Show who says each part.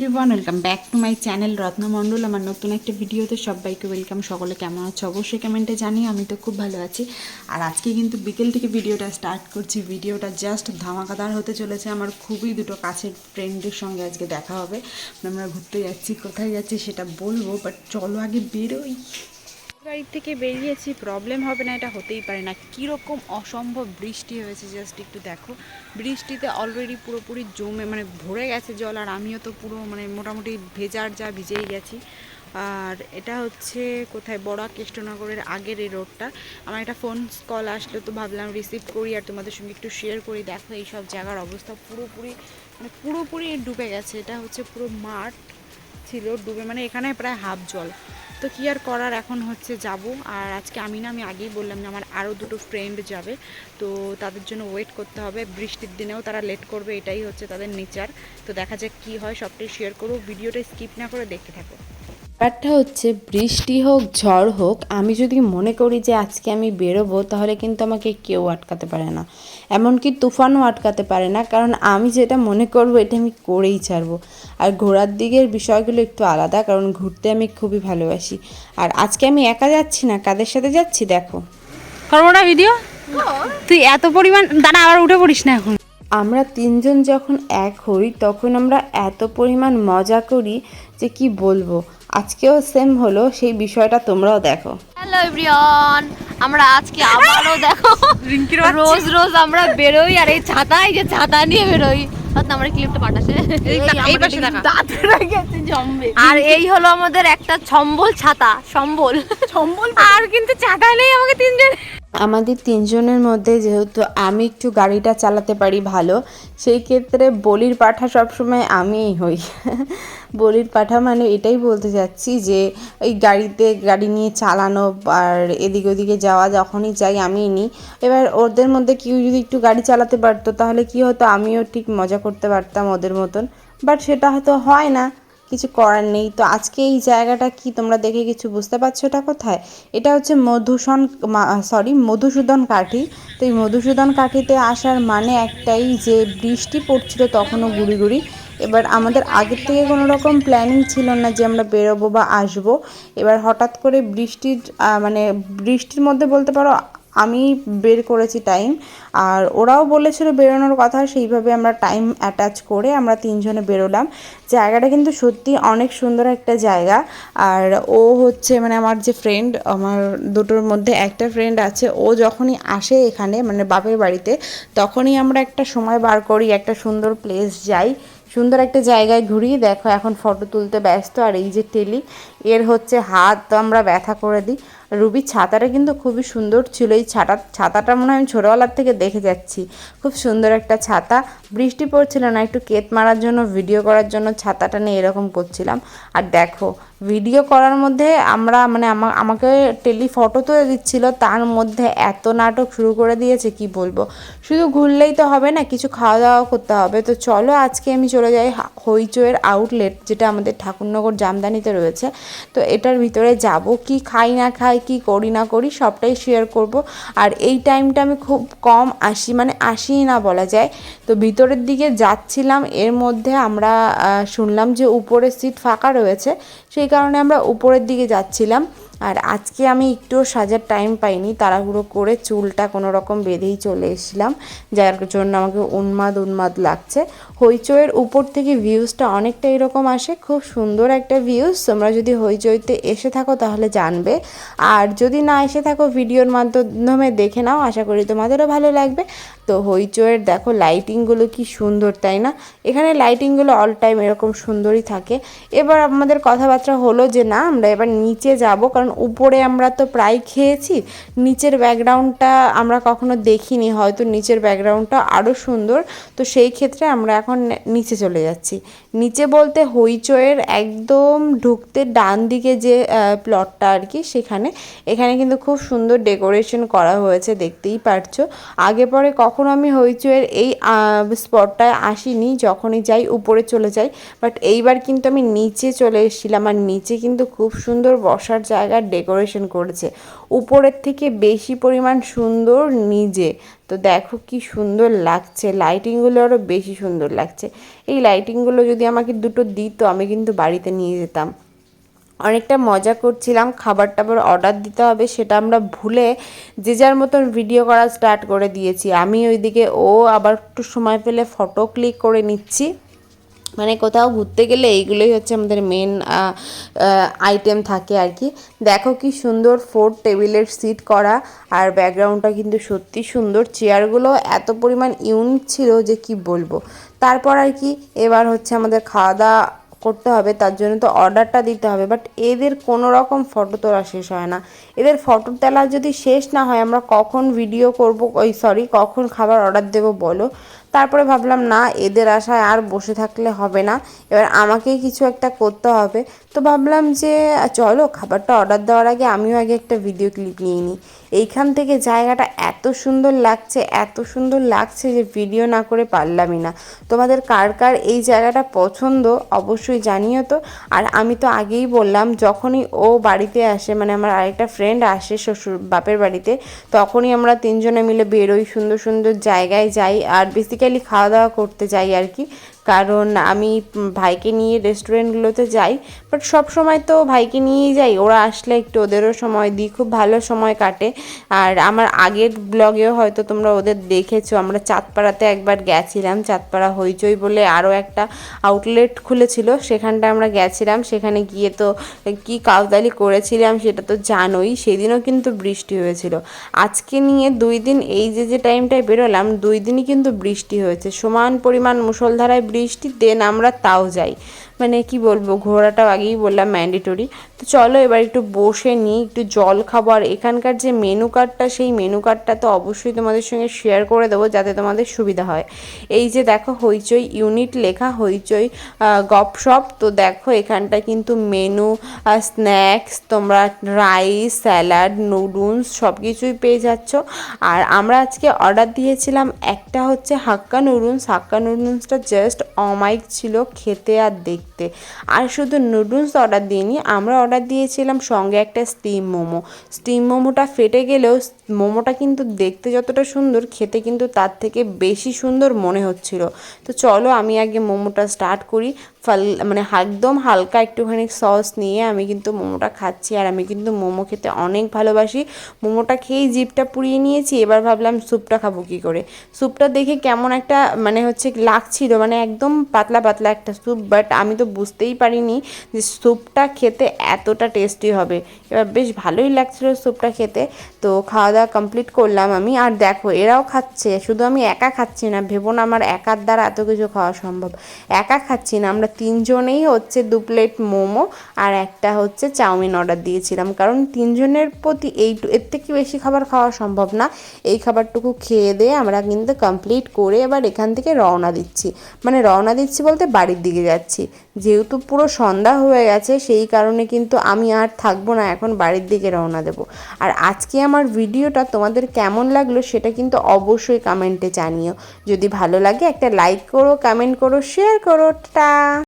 Speaker 1: Everyone welcome back to my channel Ratnamondal আমার নতুন একটা ভিডিওতে সবাইকে ওয়েলকাম সকলে কেমন আছে? অবশ্যই কমেন্টে জানি আমি তো খুব ভালো আছি। আর আজকে কিন্তু বিকেল থেকে ভিডিওটা স্টার্ট করছি। ভিডিওটা জাস্ট ধামাকাদার হতে চলেছে। আমার খুবই দুটো কাছের ফ্রেন্ডের সঙ্গে আজকে দেখা হবে। আমরা ঘুরতে যাচ্ছি, কোথায় যাচ্ছি সেটা বলব বাট চলো আগে বেরোই। বাড়ি থেকে বেরিয়েছি প্রবলেম হবে না, এটা হতেই পারে না। কীরকম অসম্ভব বৃষ্টি হয়েছে জাস্ট একটু দেখো। বৃষ্টিতে অলরেডি পুরোপুরি জমে মানে ভরে গেছে জল, আর আমিও তো পুরো মানে মোটামুটি ভেজার যা ভিজেই গেছি। আর এটা হচ্ছে কোথায়? বড়া কৃষ্ণনগরের আগের এই রোডটা আমার একটা ফোন কল আসলো, তো ভাবলাম রিসিভ করি, আর তোমাদের সঙ্গে একটু শেয়ার করি। দেখো এই সব জায়গার অবস্থা পুরোপুরি মানে পুরোপুরি ডুবে গেছে। এটা হচ্ছে পুরো মাঠ ছিল ডুবে মানে এখানে প্রায় হাফ জল। তো কি আর করার, এখন হচ্ছে যাব। আর আজকে আমি না আমি আগেই বললাম যে আমার আরও দুটো ফ্রেন্ড যাবে। তো তাদের জন্য ওয়েট করতে হবে। বৃষ্টির দিনেও তারা লেট করবে, এটাই হচ্ছে তাদের নেচার তো দেখা যাক কি হয়, সবটাই শেয়ার করব। ভিডিওটা স্কিপ না করে দেখতে থাকো।
Speaker 2: ব্যাপারটা হচ্ছে বৃষ্টি হোক ঝড় হোক আমি যদি মনে করি যে আজকে আমি বেরোবো তাহলে কিন্তু আমাকে কেউ আটকাতে পারে না। এমনকি তুফানও আটকাতে পারে না কারণ আমি যেটা মনে করব এটা আমি করেই ছাড়বো। আর ঘোরার দিকের বিষয়গুলো একটু আলাদা কারণ ঘুরতে আমি খুবই ভালোবাসি। আর আজকে আমি একা যাচ্ছি না কাদের সাথে যাচ্ছি দেখো।
Speaker 1: করবোটা ভিডিও? তুই এত পরিমাণ দাঁড়া আবার উঠে পড়িস না এখন।
Speaker 2: আমরা তিনজন যখন এক হই তখন আমরা এত পরিমাণ মজা করি যে কি বলব? আজকেও সেম হলো সেই বিষয়টা তোমরাও দেখো।
Speaker 3: হ্যালো এভরিওয়ান আমরা আজকে আবারও দেখো।
Speaker 1: রিঙ্কির
Speaker 3: রোজ রোজ আমরা বেরোই আর এই ছাতা এই যে ছাতা নিয়ে বেরোই। হয়তো আমার ক্লিপটা পাঠাছে
Speaker 1: এই পাশে দেখা।
Speaker 3: আর এই হলো আমাদের একটা সম্বল ছাতা সম্বল। সম্বল আর কিন্তু ছাতা নেই আমাকে তিনজন
Speaker 2: আমাদের তিনজনের মধ্যে যেহেতু আমি একটু গাড়িটা চালাতে পারি ভালো, সেই ক্ষেত্রে বলির পাঠা সবসময় আমিই হই। বলির পাঠা মানে এটাই বলতে চাচ্ছি যে ওই গাড়িতে গাড়ি নিয়ে চালানো আর এদিক ওদিকে যাওয়া যখনই যাই আমিই নিই। এবার ওদের মধ্যে কেউ যদি একটু গাড়ি চালাতে পারতো, তাহলে কি হতো? আমিও ঠিক মজা করতে পারতাম ওদের মতন। বাট সেটা হয়তো হয় না। কিছু করার নেই। তো আজকে এই জায়গাটা কি তোমরা দেখে কিছু বুঝতে পারছ এটা কোথায়? এটা হচ্ছে মধুসন সরি মধুসূদন কাঠি। তো এই মধুসূদন কাঠিতে আসার মানে একটাই যে বৃষ্টি পড়ছিল তখনও গুড়ি গুড়ি। এবার আমাদের আগের থেকে কোনো রকম প্ল্যানিং ছিল না যে আমরা বেরোবো বা আসব। এবার হঠাৎ করে বৃষ্টির মানে বৃষ্টির মধ্যে বলতে পারো আমি বের করেছি টাইম আর ওরাও বলেছিল বেরোনোর কথা, সেইভাবে আমরা টাইম অ্যাটাচ করে আমরা তিনজনে বেরোলাম। জায়গাটা কিন্তু সত্যি অনেক সুন্দর একটা জায়গা। আর ও হচ্ছে মানে আমার যে ফ্রেন্ড আমার দুটোর মধ্যে একটা ফ্রেন্ড আছে, ও যখনই আসে এখানে মানে বাপের বাড়িতে, তখনই আমরা একটা সময় বার করি, একটা সুন্দর প্লেস যাই, সুন্দর একটা জায়গায় ঘুরি। দেখো, এখন ফটো তুলতে ব্যস্ত, আর এই যে টেলি এর হচ্ছে হাত আমরা ব্যথা করে দিই। রুবির ছাতাটা কিন্তু খুবই সুন্দর ছিল। এই ছাতা, ছাতাটা মনে হয় আমি ছোটোবেলার থেকে দেখে যাচ্ছি। খুব সুন্দর একটা ছাতা। বৃষ্টি পড়ছিল না, একটু কেত মারার জন্য ভিডিও করার জন্য ছাতাটা নিয়ে এরকম করছিলাম। আর দেখো ভিডিও করার মধ্যে আমরা মানে আমা- আমাকে টেলি ফটো তুলে দিচ্ছিল, তার মধ্যে এত নাটক শুরু করে দিয়েছে, কি বলব? শুধু ঘুরলেই তো হবে না, কিছু খাওয়া দাওয়া করতে হবে। তো চলো আজকে আমি চলে যাই হা- হইচইয়ের আউটলেট যেটা আমাদের ঠাকুরনগর জামদানিতে রয়েছে। তো এটার ভিতরে যাব, কি খাই না খাই, কি করি না করি, সবটাই শেয়ার করব। আর এই টাইমটা আমি খুব কম আসি মানে আসিই না বলা যায়। তো ভিতরের দিকে যাচ্ছিলাম, এর মধ্যে আমরা শুনলাম যে উপরের সিট ফাঁকা রয়েছে, সেই কারণে আমরা উপরের দিকে যাচ্ছিলাম। আর আজকে আমি একটুও সাজার টাইম পাইনি, তাড়াহুড়ো করে চুলটা কোনো রকম বেঁধেই চলে এসেছিলাম, যার জন্য আমাকে উন্মাদ উন্মাদ লাগছে। হইচইয়ের উপর থেকে ভিউজটা অনেকটা এরকম আসে, খুব সুন্দর একটা ভিউজ তোমরা যদি হইচইতে এসে থাকো তাহলে জানবে। আর যদি না এসে থাকো, ভিডিওর মাধ্যমে দেখে নাও, আশা করি তোমাদেরও ভালো লাগবে। তো হইচয়ের দেখো লাইটিংগুলো কি সুন্দর, তাই না? এখানে লাইটিংগুলো অল টাইম এরকম সুন্দরই থাকে। এবার আমাদের কথাবার্তা হলো যে, না, আমরা এবার নিচে যাব, কারণ উপরে আমরা তো প্রায় খেয়েছি। নিচের ব্যাকগ্রাউন্ডটা আমরা কখনো দেখিনি, হয়তো নিচের ব্যাকগ্রাউন্ডটা আরও সুন্দর। তো সেই ক্ষেত্রে আমরা এখন নিচে চলে যাচ্ছি। নিচে বলতে হইচইয়ের একদম ঢুকতে ডান দিকে যে প্লটটা আর কি, সেখানে। এখানে কিন্তু খুব সুন্দর ডেকোরেশন করা হয়েছে, দেখতেই পারছ। আগে পরে কখনো আমি হইচইয়ের এই স্পটটায় আসিনি, যখনই যাই উপরে চলে যাই। বাট এইবার কিন্তু আমি নিচে চলে এসেছিলাম আর নিচে কিন্তু খুব সুন্দর বসার জায়গার ডেকোরেশন করেছে। উপরের থেকে বেশি পরিমাণ সুন্দর নিজে। তো দেখো কি সুন্দর লাগছে। লাইটিংগুলো আরও বেশি সুন্দর লাগছে। এই লাইটিংগুলো যদি আমাকে দুটো দিত, আমি কিন্তু বাড়িতে নিয়ে যেতাম। অনেকটা মজা করছিলাম খাবার টাবার অর্ডার দিতে হবে সেটা আমরা ভুলে যে যার মতন ভিডিও করা স্টার্ট করে দিয়েছি। আমি ওইদিকে ও আবার একটু সময় পেলে ফটো ক্লিক করে নিচ্ছি। মানে কোথাও ঘুরতে গেলে এইগুলোই হচ্ছে আমাদের মেন আইটেম থাকে আর কি। দেখো কি সুন্দর ফোর টেবিলের সিট করা আর ব্যাকগ্রাউন্ডটা কিন্তু সত্যি সুন্দর। চেয়ারগুলো এত পরিমাণ ইউনিক ছিল যে কি বলব। তারপর আর কি এবার হচ্ছে আমাদের খাওয়া দাওয়া করতে হবে, তার জন্য তো অর্ডারটা দিতে হবে। বাট এদের কোনো রকম ফটো তোলা শেষ হয় না। এদের ফটো তোলা যদি শেষ না হয়, আমরা কখন ভিডিও করব, ওই সরি কখন খাবার অর্ডার দেবো বলো? তারপরে ভাবলাম, না, এদের আশায় আর বসে থাকলে হবে না। এবার আমাকেই কিছু একটা করতে হবে। তো ভাবলাম যে, চলো, খাবারটা অর্ডার দেওয়ার আগে আমিও আগে একটা ভিডিও ক্লিপ নিয়ে নিই। এইখান থেকে জায়গাটা এত সুন্দর লাগছে, এত সুন্দর লাগছে যে ভিডিও না করে পারলামই না। তোমাদের কার কার এই জায়গাটা পছন্দ অবশ্যই জানিও তো। আর আমি তো আগেই বললাম, যখনই ও বাড়িতে আসে মানে আমার আরেকটা ফ্রেন্ড আসে শ্বশুর, বাপের বাড়িতে, তখনই আমরা তিনজনে মিলে বেরোই, সুন্দর সুন্দর জায়গায় যাই, আর বেসিক্যালি খাওয়া দাওয়া করতে যাই আর কি। কারণ আমি ভাইকে নিয়ে রেস্টুরেন্টগুলোতে যাই বাট সব সময় তো ভাইকে নিয়েই যাই। ওরা আসলে একটু ওদেরও সময় দিই, খুব ভালো সময় কাটে। আর আমার আগের ব্লগেও হয়তো তোমরা ওদের দেখেছ, আমরা চাঁদপাড়াতে একবার গেছিলাম, চাঁদপাড়া হইচই বলে আরও একটা আউটলেট খুলেছিল, সেখানটা আমরা গেছিলাম। সেখানে গিয়ে তো কি কাউদালি করেছিলাম সেটা তো জানোই, সেদিনও কিন্তু বৃষ্টি হয়েছিল। আজকে নিয়ে দুই দিন, এই যে যে টাইমটায় বেরোলাম, দুই দিনই কিন্তু বৃষ্টি হয়েছে। সমান পরিমাণ মুষলধারায় বৃষ্টি দেন আমরা তাও যাই। মানে কি বলব ঘোরাটাও আগেই বললাম ম্যান্ডেটরি তো চলো এবার একটু বসে নিই, একটু জল খাব। আর এখানকার যে মেনু কার্ডটা সেই মেনু কার্ডটা তো অবশ্যই তোমাদের সঙ্গে শেয়ার করে দেবো, যাতে তোমাদের সুবিধা হয়। এই যে দেখো হইচই ইউনিট লেখা হইচই গপশপ তো দেখো এখানটা কিন্তু মেনু স্ন্যাক্স তোমরা রাইস স্যালাড নুডলস সব কিছুই পেয়ে যাচ্ছ। আর আমরা আজকে অর্ডার দিয়েছিলাম একটা হচ্ছে হাক্কা নুডলস হাক্কা নুডলসটা জাস্ট অমাইক ছিল, খেতে আর দেখতে আর শুধু নুডলস অর্ডার দিইনি, আমরা অর্ডার দিয়েছিলাম সঙ্গে একটা স্টিম মোমো। স্টিম মোমোটা ফেটে গেলেও মোমোটা কিন্তু দেখতে যতটা সুন্দর, খেতে কিন্তু তার থেকে বেশি সুন্দর মনে হচ্ছিল। তো চলো আমি আগে মোমোটা স্টার্ট করি। ফাল মানে একদম হালকা একটুখানি সস নিয়ে আমি কিন্তু মোমোটা খাচ্ছি। আর আমি কিন্তু মোমো খেতে অনেক ভালোবাসি। মোমোটা খেয়েই জিপটা পুড়িয়ে নিয়েছি, এবার ভাবলাম স্যুপটা খাব কী করে? স্যুপটা দেখে কেমন একটা মানে হচ্ছে লাগছিল মানে একদম পাতলা পাতলা একটা স্যুপ বাট আমি তো বুঝতেই পারিনি যে স্যুপটা খেতে এতটা টেস্টি হবে। এবার বেশ ভালোই লাগছিল স্যুপটা খেতে। তো খাওয়া দাওয়া কমপ্লিট করলাম আমি। আর দেখো, এরাও খাচ্ছে। শুধু আমি একা খাচ্ছি না, ভেবো না আমার একার দ্বারা এত কিছু খাওয়া সম্ভব। একা খাচ্ছি না, আমরা তিনজনেই হচ্ছে দু প্লেট মোমো আর একটা হচ্ছে চাউমিন অর্ডার দিয়েছিলাম। কারণ তিনজনের প্রতি এই এর থেকে বেশি খাবার খাওয়া সম্ভব না। এই খাবারটুকু খেয়ে দিয়ে আমরা কিন্তু কমপ্লিট করে এবার এখান থেকে রওনা দিচ্ছি। মানে রওনা দিচ্ছি বলতে বাড়ির দিকে যাচ্ছি। যেহেতু পুরো সন্ধ্যা হয়ে গেছে, সেই কারণে কিন্তু আমি আর থাকব না, এখন বাড়ির দিকে রওনা দেব। আর আজকে আমার ভিডিওটা তোমাদের কেমন লাগল সেটা কিন্তু অবশ্যই কমেন্টে জানিও। যদি ভালো লাগে একটা লাইক করো কমেন্ট করো শেয়ার করো টা